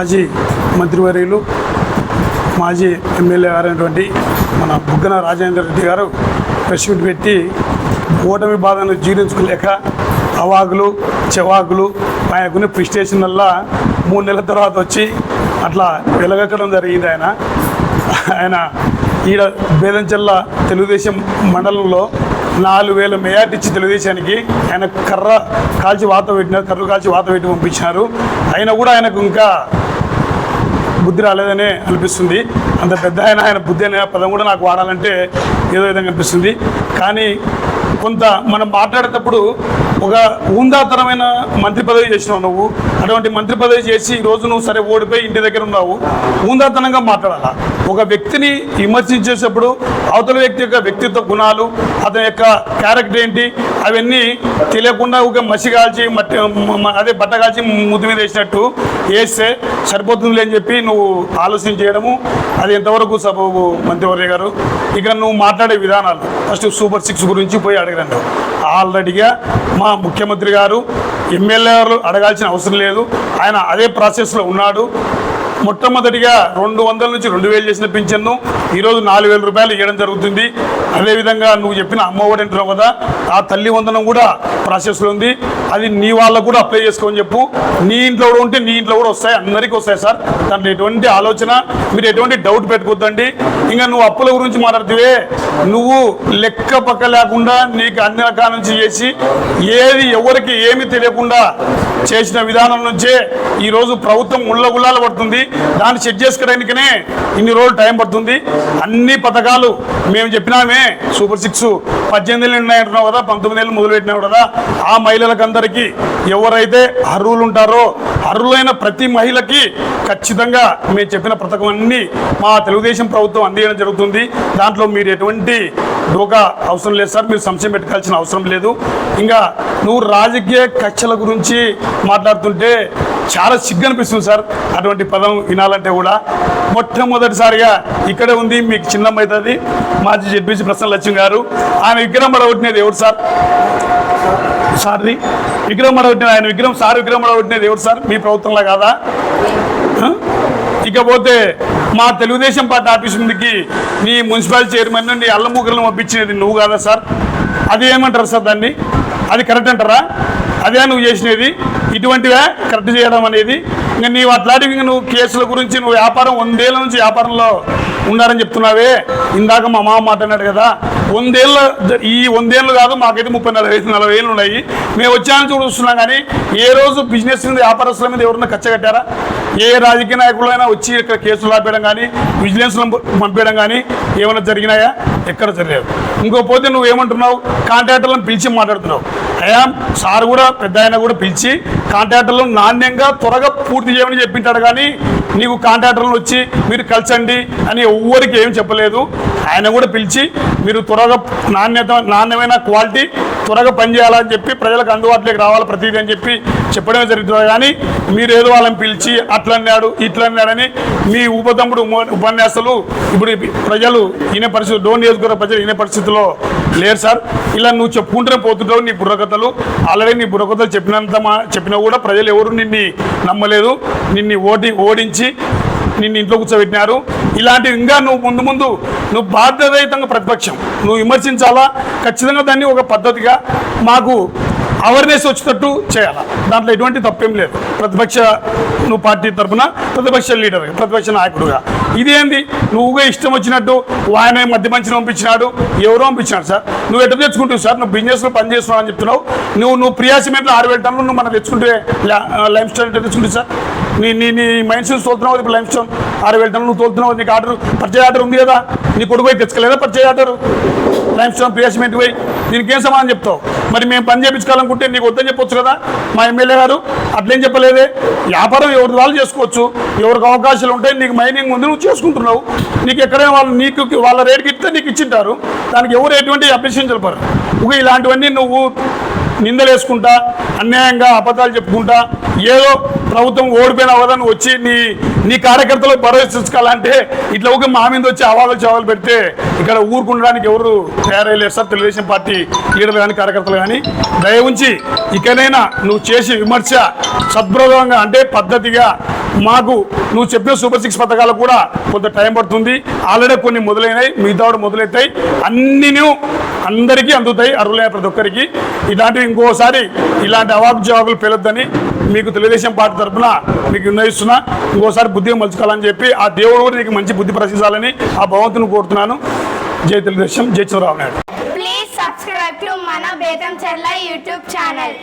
మాజీ మంత్రివర్యులు మాజీ ఎమ్మెల్యే గారైనటువంటి మన బుగ్గన రాజేందర్ రెడ్డి గారు ప్రెస్ మీట్ పెట్టి ఓటమి బాధను జీర్ణించుకోలేక అవాకులు చెవాకులు ఆయనకుని ప్రిస్టేషన్ వల్ల మూడు నెలల తర్వాత వచ్చి అట్లా వెలగక్కడం జరిగింది ఆయన. ఆయన ఈడ బేదంచెల్ల తెలుగుదేశం మండలంలో నాలుగు వేల మేయాట్ ఇచ్చి తెలుగుదేశానికి ఆయన కర్ర కాల్చి వాత పెట్టినారు కర్ర కాల్చి వాత పెట్టి పంపించినారు. అయినా కూడా ఆయనకు ఇంకా బుద్ధి రాలేదనే అనిపిస్తుంది. అంత పెద్ద ఆయన ఆయన బుద్ధి అనే పదం కూడా నాకు వాడాలంటే ఏదో విధంగా అనిపిస్తుంది. కానీ కొంత మనం మాట్లాడేటప్పుడు ఒక ఊందాతరమైన మంత్రి పదవి చేసినావు నువ్వు. అటువంటి మంత్రి పదవి చేసి ఈరోజు రోజు నువ్వు సరే ఓడిపోయి ఇంటి దగ్గర ఉన్నావు. ఊందాతనంగా మాట్లాడాలా? ఒక వ్యక్తిని విమర్శించేటప్పుడు అవతల వ్యక్తి యొక్క వ్యక్తిత్వ గుణాలు అతని యొక్క క్యారెక్టర్ ఏంటి అవన్నీ తెలియకుండా ఒక మసి కాల్చి మట్టి అదే బట్ట కాల్చి ముద్దు మీద వేసినట్టు వేస్తే సరిపోతుంది అని చెప్పి నువ్వు ఆలోచన చేయడము. అది ఎంతవరకు సబబు మంత్రివర్య గారు? ఇక నువ్వు మాట్లాడే విధానాలు. ఫస్ట్ సూపర్ సిక్స్ గురించి పోయి అడగరండి. ఆల్రెడీగా మా ముఖ్యమంత్రి గారు ఎమ్మెల్యే గారు అడగాల్సిన అవసరం లేదు. ఆయన అదే ప్రాసెస్లో ఉన్నాడు. మొట్టమొదటిగా రెండు వందల నుంచి రెండు వేలు చేసిన పింఛన్ను ఈరోజు నాలుగు వేల రూపాయలు ఇవ్వడం జరుగుతుంది. అదేవిధంగా నువ్వు చెప్పిన అమ్మఒడి అంటున్నావు కదా ఆ తల్లి వందనం కూడా ప్రాసెస్లో ఉంది. అది నీ వాళ్ళకు కూడా అప్లై చేసుకోమని చెప్పు. నీ ఇంట్లో కూడా ఉంటే నీ ఇంట్లో కూడా వస్తాయి అందరికీ వస్తాయి సార్. దాంట్లో ఎటువంటి ఆలోచన మీరు ఎటువంటి డౌట్ పెట్టుకోద్దండి ఇంకా నువ్వు అప్పుల గురించి మాట్లాడితే నువ్వు లెక్క పక్క లేకుండా నీకు అన్ని రకాల నుంచి చేసి ఏది ఎవరికి ఏమి తెలియకుండా చేసిన విధానం నుంచే ఈరోజు ప్రభుత్వం ముళ్ళ గుళ్ళాలు పడుతుంది. దాన్ని సెట్ చేసుకోవడానికనే ఇన్ని రోజులు టైం పడుతుంది. అన్ని పథకాలు మేము చెప్పినామే. సూపర్ సిక్స్ పద్దెనిమిది ఏళ్ళు ఉన్నాయంటున్నావు కదా పంతొమ్మిది ఏళ్ళు మొదలు పెట్టినావు కదా. ఆ మహిళలకందరికీ ఎవరైతే అర్హులు ఉంటారో అర్హులైన ప్రతి మహిళకి ఖచ్చితంగా మేము చెప్పిన పథకం అన్నీ మా తెలుగుదేశం ప్రభుత్వం అందించడం జరుగుతుంది. దాంట్లో మీరు ఎటువంటి డోకా అవసరం లేదు సార్. మీరు సంశయం పెట్టుకోవాల్సిన అవసరం లేదు. ఇంకా నువ్వు రాజకీయ కక్షల గురించి మాట్లాడుతుంటే చాలా సిగ్గు అనిపిస్తుంది సార్. అటువంటి పదం వినాలంటే కూడా మొట్టమొదటిసారిగా ఇక్కడే ఉంది మీకు చిన్నమ్మ అవుతుంది మాజీ జడ్పీసీ ప్రసన్న లక్ష్యం గారు. ఆయన విగ్రహం పడగొట్టినది ఎవరు సార్? సార్ది? విగ్రహం పడగొట్టిన ఆయన విగ్రహం సార్ విగ్రహం పడగొట్టినది ఎవరు సార్? మీ ప్రభుత్వంలో కాదా? ఇకపోతే మా తెలుగుదేశం పార్టీ ఆఫీస్ ముందుకి నీ మున్సిపల్ చైర్మన్ నీ అల్లముగ్గులను పంపించినది నువ్వు కాదా సార్? అది ఏమంటారు సార్ దాన్ని? అది కరెక్ట్ అంటారా? అదే నువ్వు చేసినది. ఇటువంటివే కరెక్ట్ చేయడం అనేది. ఇంకా నీవు అట్లాంటివి నువ్వు కేసుల గురించి నువ్వు వ్యాపారం వందేళ్ళ నుంచి వ్యాపారంలో ఉన్నారని చెప్తున్నావే. ఇందాక మా మామ మాట్లాడాడు కదా వందేళ్ళ ఈ వందేళ్ళు కాదు మాకైతే ముప్పై నలభై ఐదు నలభై ఏళ్ళు ఉన్నాయి. మేము వచ్చామని చూస్తున్నాం కానీ ఏ రోజు బిజినెస్ మీద వ్యాపారస్తుల మీద ఎవరన్నా కట్టారా? ఏ రాజకీయ నాయకులైనా వచ్చి ఇక్కడ కేసులు ఆపేయడం కానీ విజిలెన్స్ పంపించడం కానీ ఏమైనా జరిగినాయా? ఎక్కడ జరగలేదు ఇంకో పోతే నువ్వు ఏమంటున్నావు కాంట్రాక్టర్లను పిలిచి మాట్లాడుతున్నావు. అయ్యా సార్ కూడా పెద్ద ఆయన కూడా పిలిచి కాంట్రాక్టర్లను నాణ్యంగా త్వరగా పూర్తి చేయమని చెప్పింటాడు కానీ నీకు కాంట్రాక్టర్లను వచ్చి మీరు కలిసండి అని ఎవ్వరికి ఏం చెప్పలేదు. ఆయన కూడా పిలిచి మీరు త్వరగా నాణ్యత నాణ్యమైన క్వాలిటీ త్వరగా పనిచేయాలని చెప్పి ప్రజలకు అందుబాటులోకి రావాలి ప్రతిదీ అని చెప్పి చెప్పడమే జరుగుతుంది. కానీ మీరు ఏదో వాళ్ళని పిలిచి అట్లన్నాడు ఇట్లన్నాడని ఇట్లా అన్నాడని మీ ఉపతమ్ముడు ఉపన్యాసాలు ఇప్పుడు ప్రజలు ఈయన పరిస్థితి డోన్ నియోజకవర్గ ప్రజలు ఈయన పరిస్థితిలో లేరు సార్. ఇలా నువ్వు చెప్పుకుంటూనే పోతుంటావు నీ బుర్రకథలు. ఆల్రెడీ నీ బుర్రకథలు చెప్పినంత మా చెప్పినా కూడా ప్రజలు ఎవరు నిన్ను నమ్మలేదు. నిన్ను ఓడి ఓడించి నిన్ను ఇంట్లో కూర్చోబెట్టినారు. ఇలాంటివి ఇంకా నువ్వు ముందు ముందు నువ్వు బాధ్యతయుతంగా ప్రతిపక్షం. నువ్వు విమర్శించాలా? ఖచ్చితంగా దాన్ని ఒక పద్ధతిగా మాకు అవేర్నెస్ వచ్చేటట్టు చేయాలా? దాంట్లో ఎటువంటి తప్పేం లేదు. ప్రతిపక్ష నువ్వు పార్టీ తరఫున ప్రతిపక్ష లీడర్ ప్రతిపక్ష నాయకుడుగా. ఇదేంది? నువ్వుగా ఇష్టం వచ్చినట్టు ఆయన మధ్య మంచిని పంపించినాడు ఎవరో పంపించినాడు సార్. నువ్వు ఎట్లా తెచ్చుకుంటావు సార్? నువ్వు బిజినెస్లో పని చేస్తున్నావు అని చెప్తున్నావు. నువ్వు నువ్వు ప్రియా సిమెంట్లో ఆరు వేల టన్నులు నువ్వు మనం తెచ్చుకుంటే లైమ్ స్టోన్ ఎట్లా తెచ్చుకుంటే సార్? నీ నీ నీ మైండ్స్ చూస్తున్నావు ఇప్పుడు లైమ్ స్టోన్ ఆరు వేల టన్నులు నువ్వు తోలుతున్నావు నీకు ఆర్డర్ పర్చేజ్ ఆర్డర్ ఉంది కదా? నీ కొడుకు పోయి తెచ్చుకోలేదా purchase order? Limestone Priya పోయి. దీనికి ఏం సమాధానం చెప్తావు? మరి మేము పని చేయించుకోవాలనుకుంటే నీకు వద్దని చెప్పొచ్చు కదా? మా ఎమ్మెల్యే గారు అట్లేం చెప్పలేదే. వ్యాపారం ఎవరి వాళ్ళు చేసుకోవచ్చు. ఎవరికి అవకాశాలు ఉంటాయి నీకు మైనింగ్ ఉంది నువ్వు చేసుకుంటున్నావు. నీకు ఎక్కడైనా వాళ్ళు నీకు వాళ్ళ రేటుకి ఇస్తే నీకు ఇచ్చింటారు. దానికి ఎవరు ఎటువంటి అప్రిషియేషన్ చెప్పారు ఒక ఇలాంటివన్నీ నువ్వు నిందలేసుకుంటా అన్యాయంగా అబద్ధాలు చెప్పుకుంటా ఏదో ప్రభుత్వం ఓడిపోయిన అవదని వచ్చి నీ నీ కార్యకర్తలు పరవేశించుకోవాలంటే ఇట్లా ఒక మా మీద వచ్చి అవాదలు చవాలు పెడితే ఇక్కడ ఊరుకుండడానికి ఎవరు తయారయ్యలేరు సార్ తెలుగుదేశం పార్టీ లీడర్లు కానీ కార్యకర్తలు కానీ. దయ ఉంచి ఇకనైనా నువ్వు చేసే విమర్శ సద్భుతంగా అంటే పద్ధతిగా మాకు నువ్వు చెప్పిన సూపర్ సిక్స్ పథకాలు కూడా కొంత టైం పడుతుంది. ఆల్రెడీ కొన్ని మొదలైనాయి మిగతా మొదలైతాయి. మొదలవుతాయి అన్ని అందరికీ అందుతాయి అర్హులైన ప్రతి ఒక్కరికి. ఇలాంటివి ఇంకోసారి ఇలాంటి అవాకు జవాబులు పెరొద్దని మీకు తెలుగుదేశం పార్టీ తరఫున మీకు నిర్ణయిస్తున్నా ఇంకోసారి బుద్ధి మలుచుకోవాలని చెప్పి ఆ దేవుడు కూడా నీకు మంచి బుద్ధి ప్రశ్నించాలని ఆ భగవంతుని కోరుతున్నాను. జై తెలుగుదేశం జై Chandrababu Naidu. Please subscribe to మన Betam Challa యూట్యూబ్ ఛానల్